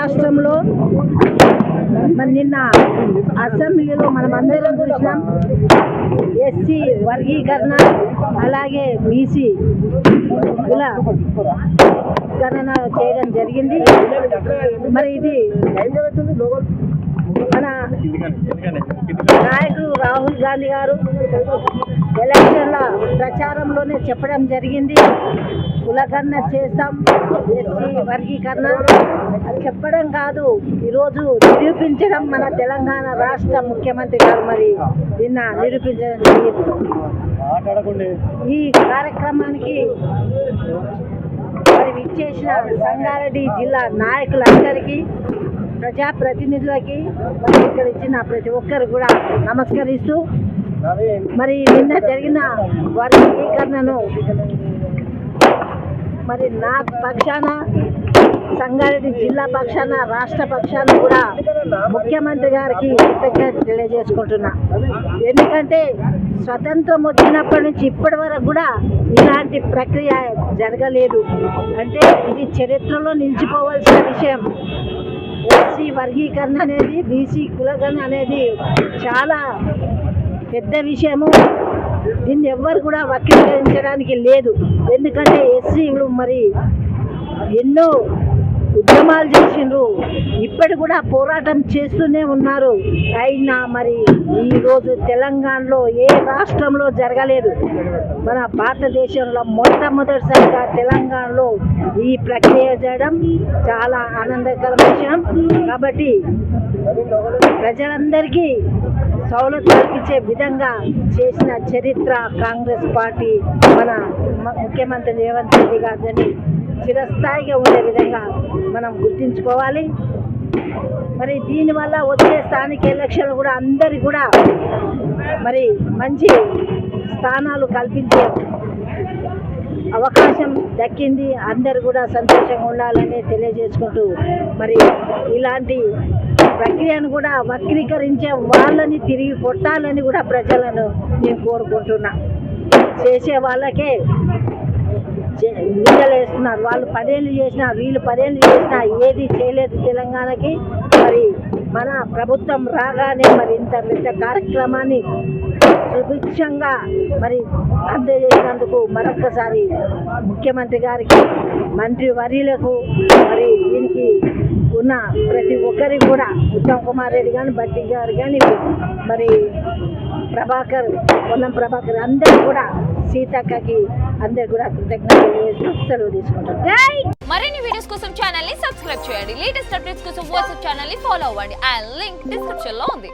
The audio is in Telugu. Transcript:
రాష్ట్రంలో మరి నిన్న అసెంబ్లీలో మనం అందరం చూసినాం. ఎస్సీ వర్గీకరణ అలాగే బీసీ గణన చేయడం జరిగింది. మరి ఇది మన నాయకుడు రాహుల్ గాంధీ గారు ప్రచారంలోనే చెప్పడం జరిగింది. కులగణన చేస్తాం ఎస్సీ వర్గీకరణ చెప్పడం కాదు. ఈరోజు నిరూపించడం మన తెలంగాణ రాష్ట్ర ముఖ్యమంత్రి గారు మరి నిన్న నిరూపించడం జరిగింది. ఈ కార్యక్రమానికి మరి విచ్చేసిన సంగారెడ్డి జిల్లా నాయకులందరికీ ప్రజాప్రతినిధులకి ఇక్కడ ఇచ్చిన ప్రతి ఒక్కరు కూడా నమస్కరిస్తూ మరి నిన్న జరిగిన వర్గీకరణను మరి నా పక్షాన సంగారెడ్డి జిల్లా పక్షాన రాష్ట్ర పక్షాన కూడా ముఖ్యమంత్రి గారికి కృతజ్ఞత తెలియజేసుకుంటున్నా. ఎందుకంటే స్వతంత్రం వచ్చినప్పటి నుంచి ఇప్పటి వరకు కూడా ఇలాంటి ప్రక్రియ జరగలేదు. అంటే ఇది చరిత్రలో నిలిచిపోవాల్సిన విషయం. ఎస్సీ వర్గీకరణ అనేది బీసీ కులగణ అనేది చాలా పెద్ద విషయము. దీన్ని ఎవ్వరు కూడా వక్రీకరించడానికి లేదు. ఎందుకంటే ఎస్సీలు మరి ఎన్నో ఉద్యమాలు చేసిండ్రు. ఇప్పటి కూడా పోరాటం చేస్తూనే ఉన్నారు. అయినా మరి ఈరోజు తెలంగాణలో ఏ రాష్ట్రంలో జరగలేదు. మన భారతదేశంలో మొట్టమొదటిసారిగా తెలంగాణలో ఈ ప్రక్రియ చేయడం చాలా ఆనందకర విషయం. కాబట్టి ప్రజలందరికీ సౌలత్ కల్పించే విధంగా చేసిన చరిత్ర కాంగ్రెస్ పార్టీ మన ముఖ్యమంత్రి రేవంత్ రెడ్డి గారిని చిరస్థాయిగా ఉండే విధంగా మనం గుర్తించుకోవాలి. మరి దీనివల్ల వచ్చే స్థానిక ఎలక్షన్లు కూడా అందరి కూడా మరి మంచి స్థానాలు కల్పించే అవకాశం దక్కింది. అందరు కూడా సంతోషంగా ఉండాలని తెలియజేసుకుంటూ మరి ఇలాంటి ప్రక్రియను కూడా వక్రీకరించే వాళ్ళని తిరిగి కొట్టాలని కూడా ప్రజలను నేను కోరుకుంటున్నా. చేసే వాళ్ళకే చే- నిందలు వేస్తున్నారు. వాళ్ళు పదేళ్ళు చేసినా వీళ్ళు పదేళ్ళు చేసినా ఏది చేయలేదు తెలంగాణకి. మరి మన ప్రభుత్వం రాగానే మరి ఇంత పెద్ద కార్యక్రమాన్ని సుభిక్షంగా మరి అందజేసినందుకు మరొక్కసారి ముఖ్యమంత్రి గారికి మంత్రి వర్యులకు మరి దీనికి ఉన్న ప్రతి ఒక్కరికి కూడా ఉత్తమ్ కుమార్ రెడ్డి కానీ బట్టి గారు కానీ మరి ప్రభాకర్ పొన్నం ప్రభాకర్ అందరు కూడా సీతక్కకి అందరు కూడా కృతజ్ఞతలు చేస్తూ సెలవు తీసుకుంటారు మరిన్ని వీడియోస్ కోసం ఛానల్ని సబ్స్క్రైబ్ చేయండి. లేటెస్ట్ అప్డేట్స్ కోసం వాట్సాప్ ఛానల్ని ఫాలో అవ్వండి. అండ్ లింక్ డిస్క్రిప్షన్లో ఉంది.